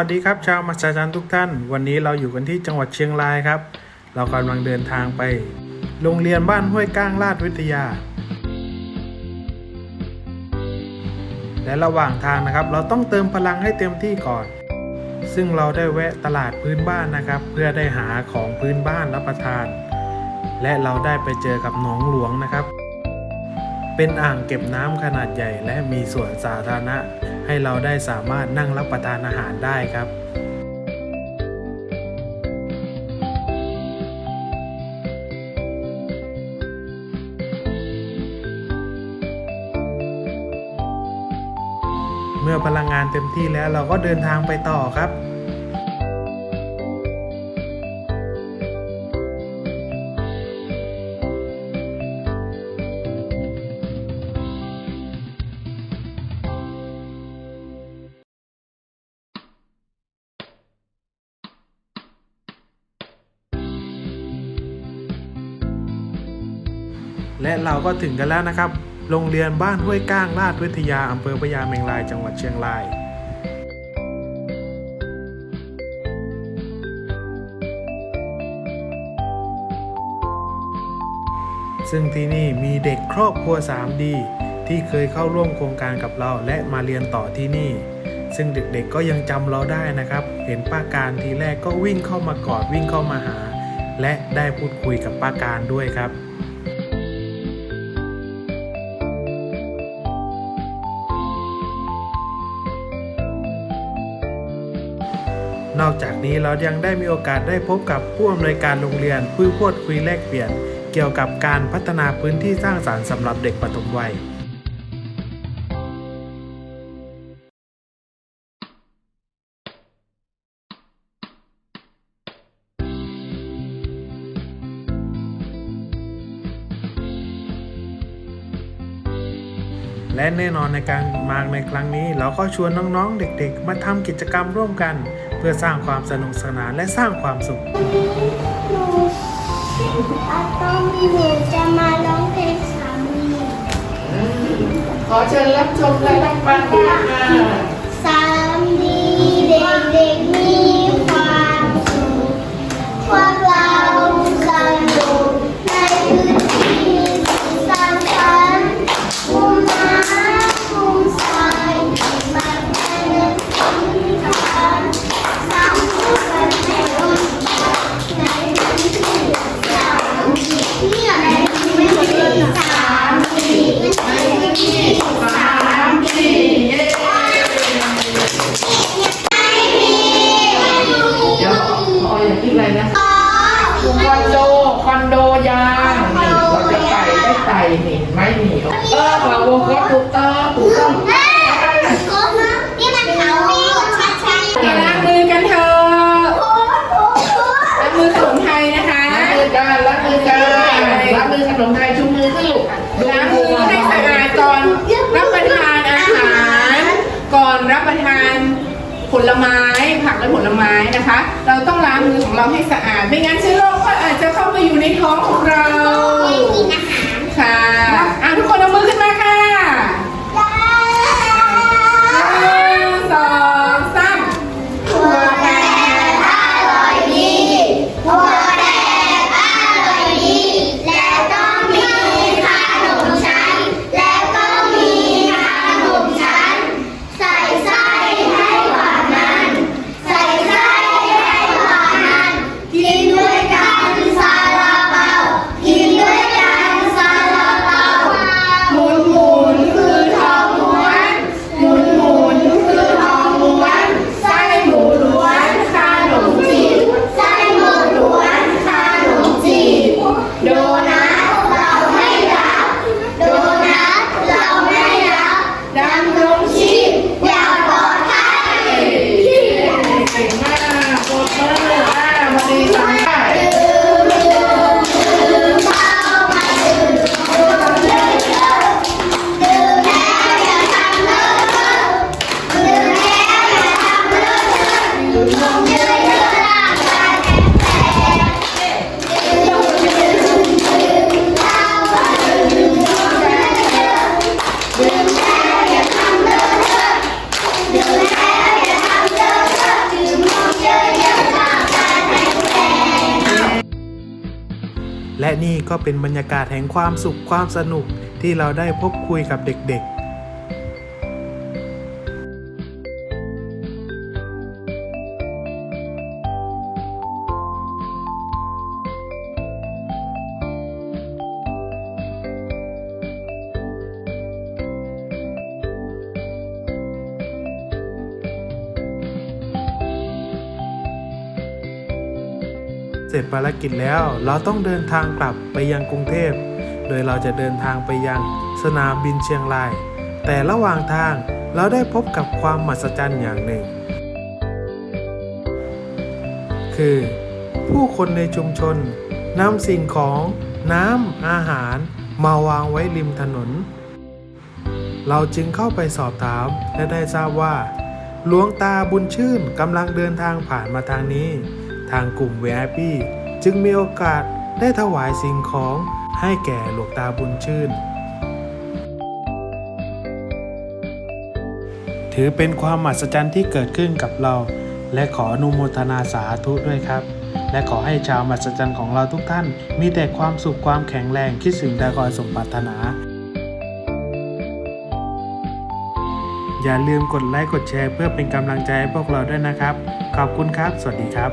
วัสดีครับชาวมาสจันทุกท่าน วันนี้เราอยู่กันที่จังหวัดเชียงรายครับ เรากำลังเดินทางไป โรงเรียนบ้านห้วยก้างลาดวิทยา และระหว่างทางนะครับ เราต้องเติมพลังให้เต็มที่ก่อน ซึ่งเราได้แวะตลาดพื้นบ้านนะครับ เพื่อได้หาของพื้นบ้านรับประทาน และเราได้ไปเจอกับหนองหลวงนะครับ เป็นอ่างเก็บน้ำขนาดใหญ่และมีสวนสาธารณะ ให้เราได้สามารถนั่งรับประทานอาหารได้ครับเมื่อพลังงานเต็มที่แล้วเราก็เดินทางไปต่อครับ และเราก็ถึงกันแล้วนะครับ โรงเรียนบ้านห้วยก้างลาดวิทยาอำเภอพญาเมงรายจังหวัดเชียงรายซึ่งที่นี่มีเด็กครอบครัว 3D ที่เคยเข้าร่วมโครงการกับเราและมาเรียนต่อที่นี่ ซึ่งเด็กๆก็ยังจำเราได้นะครับ เห็นป้าการทีแรกก็วิ่งเข้ามากอดวิ่งเข้ามาหา และได้พูดคุยกับป้าการด้วยครับ นอกจากนี้เรายังได้มีโอกาสได้พบกับผู้อำนวยการโรงเรียนพื่อพูดคุยแลกเปลี่ยน เกี่ยวกับการพัฒนาพื้นที่สร้างสารรค์สำหรับเด็กปฐมวัยและแน่นอนในการมาในครั้งนี้ เราก็ชวนน้องๆ เด็กๆ มาทำกิจกรรมร่วมกัน เพื่อสร้างความสนุกสนานและสร้างความสุขหนูอาตอมหนูจะมาร้องเพลงสามี ขอเชิญรับชมและรับฟังด้วยค่ะ ได้ไต่นี่ไหม่นี่เออขอวงก็ถูกต้องถูกต้องนี่มันเขาไม่หมดชัดชัยล้างมือกันเถอะล้างมือขนมไทยนะคะล้างมือกันล้างมือกันล้างมือขนมไทยชูมือขึ้นลูกล้างมือให้สะอาดก่อนรับประทานอาหาร ก่อนรับประทานผลไม้ผักและผลไม้นะคะ เราต้องล้างมือของเราให้สะอาด ไม่งั้นเชื้อโรคก็อาจจะเข้ามาอยู่ในท้องของเรา ค่ะอะทุกคนเอามือขึ้นมาค่ะ และนี่ก็เป็นบรรยากาศแห่งความสุขความสนุกที่เราได้พบคุยกับเด็กๆ เสร็จภารกิจแล้วเราต้องเดินทางกลับไปยังกรุงเทพ โดยเราจะเดินทางไปยังสนามบินเชียงราย แต่ระหว่างทางเราได้พบกับความมหัศจรรย์อย่างหนึ่ง คือ ผู้คนในชุมชนนำสิ่งของน้ำอาหารมาวางไว้ริมถนน เราจึงเข้าไปสอบถามและได้ทราบว่าหลวงตาบุญชื่นกำลังเดินทางผ่านมาทางนี้ ทางกลุ่ม VIP จึงมีโอกาสได้ถวายสิ่งของให้แก่หลวงตาบุญชื่น ถือเป็นความมหัศจรรย์ที่เกิดขึ้นกับเรา และขออนุโมทนาสาธุด้วยครับ และขอให้ชาวมหัศจรรย์ของเราทุกท่าน มีแต่ความสุขความแข็งแรงคิดสิ่งใดขอสมปรารถนา อย่าลืมกดไลค์กดแชร์เพื่อเป็นกำลังใจให้พวกเราด้วยนะครับ ขอบคุณครับ สวัสดีครับ